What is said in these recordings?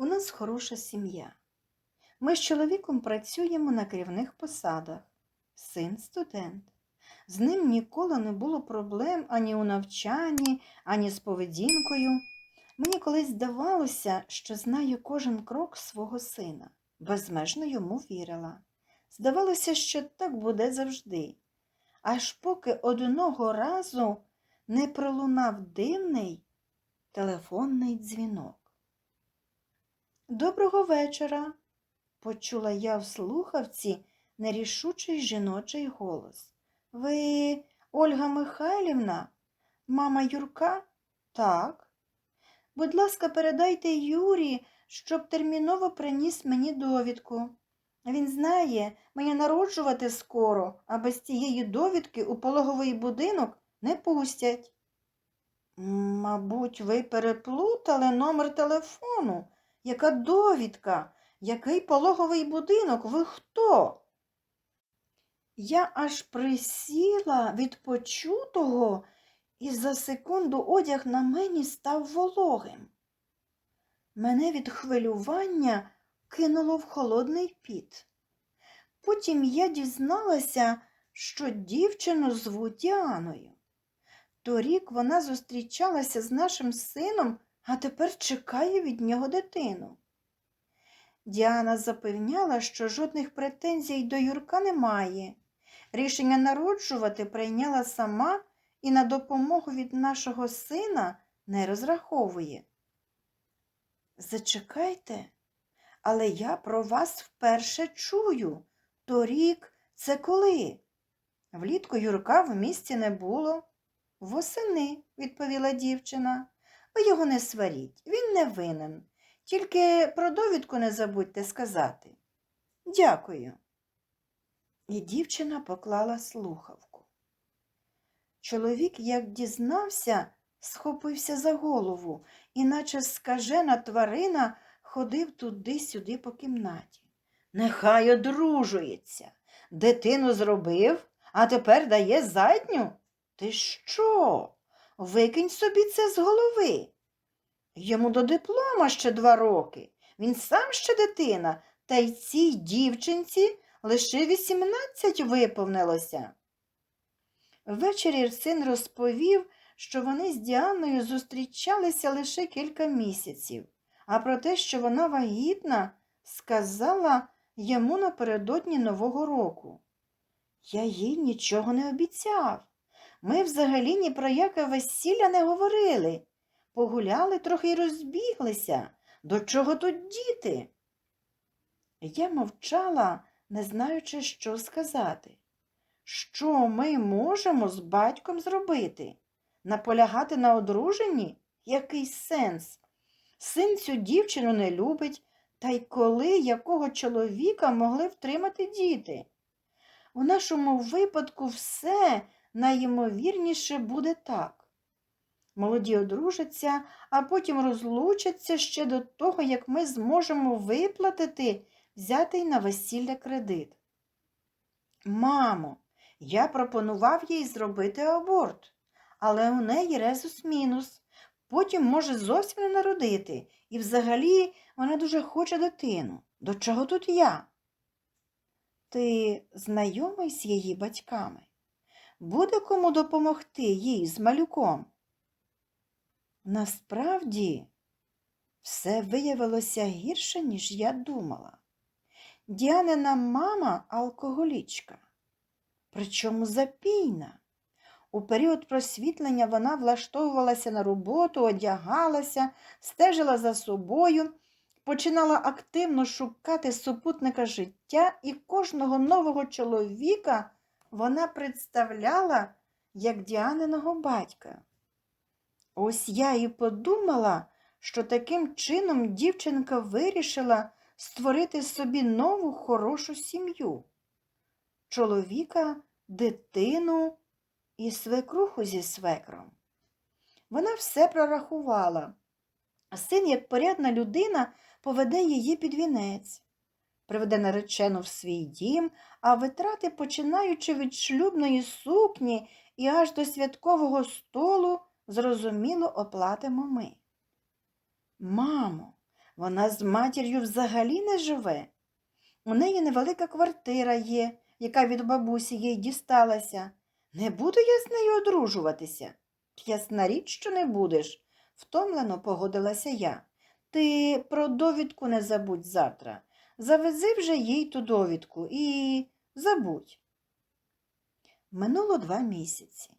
У нас хороша сім'я. Ми з чоловіком працюємо на керівних посадах. Син студент. З ним ніколи не було проблем ані у навчанні, ані з поведінкою. Мені колись здавалося, що знаю кожен крок свого сина, безмежно йому вірила. Здавалося, що так буде завжди. Аж поки одного разу не пролунав дивний телефонний дзвінок. Доброго вечора, почула я в слухавці нерішучий жіночий голос. Ви Ольга Михайлівна? Мама Юрка? Так. Будь ласка, передайте Юрі, щоб терміново приніс мені довідку. Він знає, мені народжувати скоро, а без цієї довідки у пологовий будинок не пустять. Мабуть, ви переплутали номер телефону. Яка довідка? Який пологовий будинок? Ви хто? Я аж присіла від почутого, і за секунду одяг на мені став вологим. Мене від хвилювання кинуло в холодний піт. Потім я дізналася, що дівчину звуть Діаною. Торік вона зустрічалася з нашим сином, а тепер чекає від нього дитину. Діана запевняла, що жодних претензій до Юрка немає. Рішення народжувати прийняла сама і на допомогу від нашого сина не розраховує. Зачекайте, але я про вас вперше чую. Торік це коли? Влітку Юрка в місті не було. Восени, відповіла дівчина. Ви його не сваріть, він не винен. Тільки про довідку не забудьте сказати. Дякую. І дівчина поклала слухавку. Чоловік, як дізнався, схопився за голову, і наче скажена тварина ходив туди-сюди по кімнаті. Нехай одружується. Дитину зробив, а тепер дає задню. Ти що? Викинь собі це з голови. Йому до диплома ще два роки. Він сам ще дитина, та й цій дівчинці лише вісімнадцять виповнилося. Ввечері син розповів, що вони з Діаною зустрічалися лише кілька місяців, а про те, що вона вагітна, сказала йому напередодні Нового року. Я їй нічого не обіцяв. Ми взагалі ні про яке весілля не говорили. Погуляли трохи й розбіглися. До чого тут діти? Я мовчала, не знаючи, що сказати. Що ми можемо з батьком зробити? Наполягати на одруженні? Який сенс? Син цю дівчину не любить, та й коли якого чоловіка могли втримати діти? У нашому випадку все найімовірніше буде так. Молоді одружаться, а потім розлучаться ще до того, як ми зможемо виплатити взятий на весілля кредит. Мамо, я пропонував їй зробити аборт, але у неї резус мінус. Потім може зовсім не народити, і взагалі вона дуже хоче дитину. До чого тут я? Ти знайомий з її батьками? Буде кому допомогти їй з малюком? Насправді, все виявилося гірше, ніж я думала. Діанина мама алкоголічка, причому запійна. У період просвітлення вона влаштовувалася на роботу, одягалася, стежила за собою, починала активно шукати супутника життя і кожного нового чоловіка вона представляла як Діаниного батька. Ось я і подумала, що таким чином дівчинка вирішила створити собі нову хорошу сім'ю. Чоловіка, дитину і свекруху зі свекром. Вона все прорахувала. Син, як порядна людина, поведе її під вінець, приведе наречену в свій дім, а витрати, починаючи від шлюбної сукні і аж до святкового столу, зрозуміло оплатимо ми. Мамо, Вона з матір'ю взагалі не живе. У неї невелика квартира є, яка від бабусі їй дісталася. Не буду я з нею одружуватися. Ясна річ, що не будеш, втомлено погодилася я. Ти про довідку не забудь завтра. Завези вже їй ту довідку і забудь. Минуло два місяці.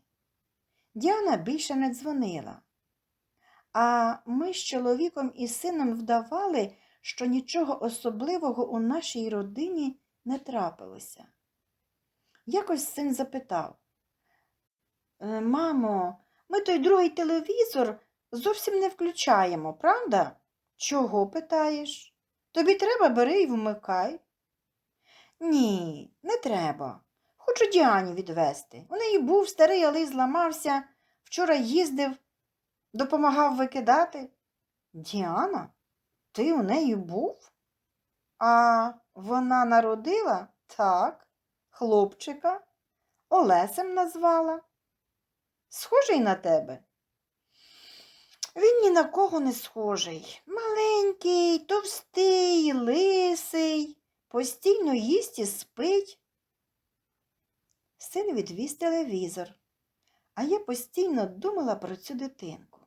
Діана більше не дзвонила. А ми з чоловіком і сином вдавали, що нічого особливого у нашій родині не трапилося. Якось син запитав «Е, Мамо, ми той другий телевізор зовсім не включаємо, правда? Чого питаєш? Тобі треба, бери і вмикай. Ні, не треба. Хочу Діані відвести. У неї був старий, але й зламався. Вчора їздив, допомагав викидати. Діана, ти у неї був? А вона народила? Так, хлопчика. Олесем назвала. Схожий на тебе? Він ні на кого не схожий. Маленький, товстий, лисий, постійно їсть і спить. Син відвіз телевізор, а я постійно думала про цю дитинку.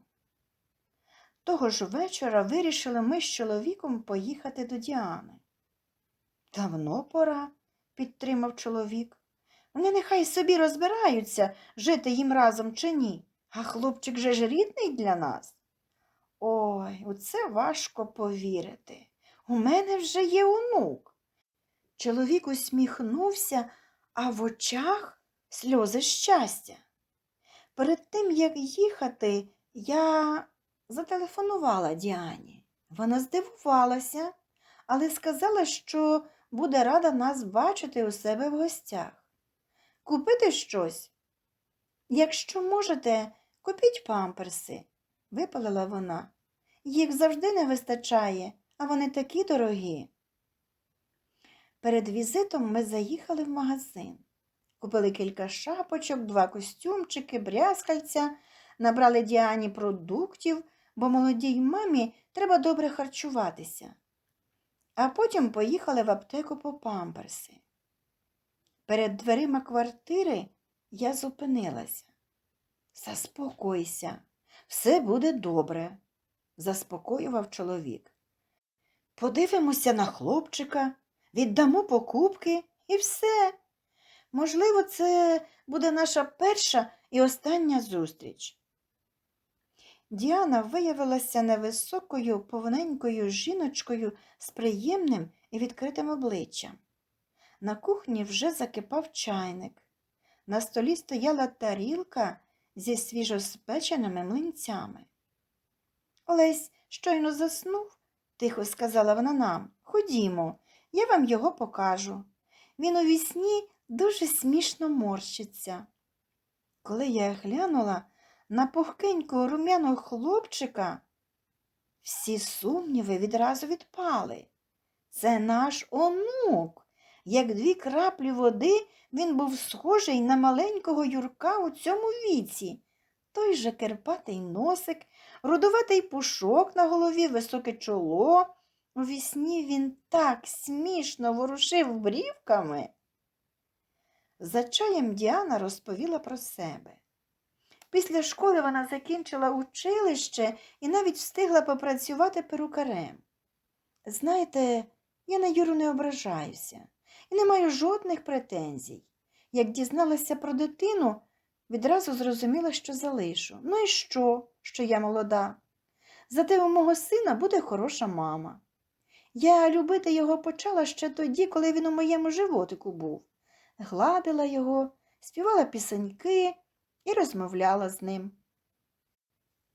Того ж вечора вирішили ми з чоловіком поїхати до Діани. Давно пора, підтримав чоловік. Вони нехай собі розбираються, жити їм разом чи ні, а хлопчик же ж рідний для нас. Ой, у це важко повірити. У мене вже є онук. Чоловік усміхнувся, а в очах сльози щастя. Перед тим, як їхати, я зателефонувала Діані. Вона здивувалася, але сказала, що буде рада нас бачити у себе в гостях. Купити щось? Якщо можете, купіть памперси, випалила вона. Їх завжди не вистачає, а вони такі дорогі. Перед візитом ми заїхали в магазин. Купили кілька шапочок, два костюмчики, брязкальця, набрали Діані продуктів, бо молодій мамі треба добре харчуватися. А потім поїхали в аптеку по памперси. Перед дверима квартири я зупинилася. Заспокойся, все буде добре, заспокоював чоловік. Подивимося на хлопчика, віддамо покупки і все. Можливо, це буде наша перша і остання зустріч. Діана виявилася невисокою, повненькою жіночкою з приємним і відкритим обличчям. На кухні вже закипав чайник. На столі стояла тарілка зі свіжоспеченими млинцями. Олесь щойно заснув, тихо сказала вона нам. Ходімо, я вам його покажу. Він у вісні дуже смішно морщиться. Коли я глянула на пухкенького рум'яного хлопчика, всі сумніви відразу відпали. Це наш онук. Як дві краплі води він був схожий на маленького Юрка у цьому віці. Той же керпатий носик, рудуватий пушок на голові, високе чоло. У вісні він так смішно ворушив брівками. За чаєм Діана розповіла про себе. Після школи вона закінчила училище і навіть встигла попрацювати перукарем. Знаєте, я на Юру не ображаюся і не маю жодних претензій. Як дізналася про дитину, відразу зрозуміла, що залишу. Ну і що, що я молода? Зате у мого сина буде хороша мама. Я любити його почала ще тоді, коли він у моєму животику був. Гладила його, співала пісеньки і розмовляла з ним.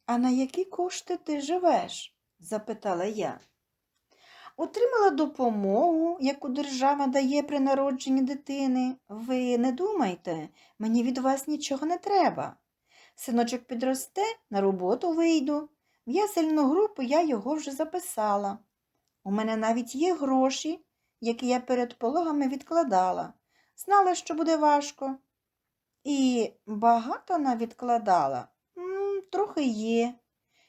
А на які кошти ти живеш? запитала я. Отримала допомогу, яку держава дає при народженні дитини. Ви не думайте, мені від вас нічого не треба. Синочок підросте, на роботу вийду. В ясельну групу я його вже записала. У мене навіть є гроші, які я перед пологами відкладала. Знала, що буде важко. І багато вона відкладала. М, трохи є.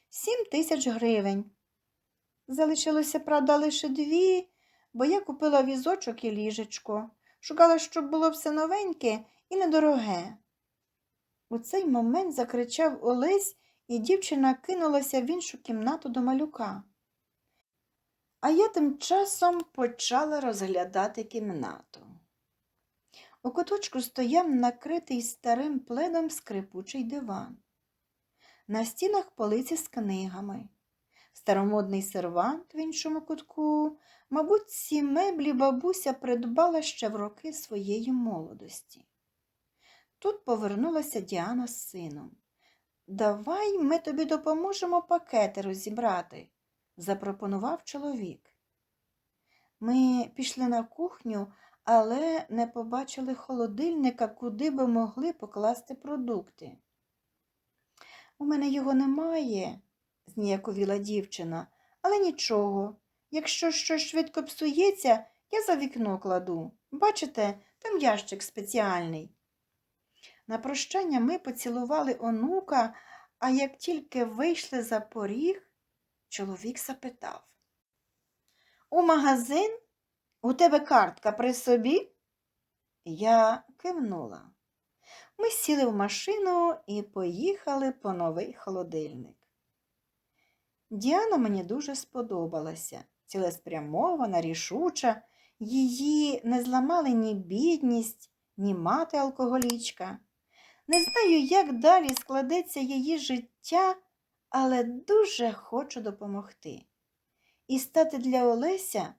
Сім тисяч гривень. Залишилося, правда, лише дві, бо я купила візочок і ліжечко. Шукала, щоб було все новеньке і недороге. У цей момент закричав Олесь, і дівчина кинулася в іншу кімнату до малюка. А я тим часом почала розглядати кімнату. У куточку стояв накритий старим пледом скрипучий диван. На стінах полиці з книгами, старомодний сервант в іншому кутку. Мабуть, ці меблі бабуся придбала ще в роки своєї молодості. Тут повернулася Діана з сином. Давай ми тобі допоможемо пакети розібрати, запропонував чоловік. Ми пішли на кухню, але не побачили холодильника, куди би могли покласти продукти. У мене його немає, зніяковіла дівчина, але нічого. Якщо щось швидко псується, я за вікно кладу. Бачите, там ящик спеціальний. На прощання ми поцілували онука, а як тільки вийшли за поріг, чоловік запитав. У магазин? У тебе картка при собі? Я кивнула. Ми сіли в машину і поїхали по новий холодильник. Діана мені дуже сподобалася, цілеспрямована, рішуча, її не зламали ні бідність, ні мати алкоголічка. Не знаю, як далі складеться її життя, але дуже хочу допомогти. І стати для Олеся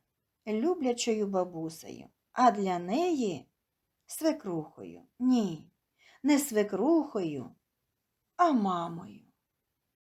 люблячою бабусею, а для неї свекрухою. Ні, не свекрухою, а мамою.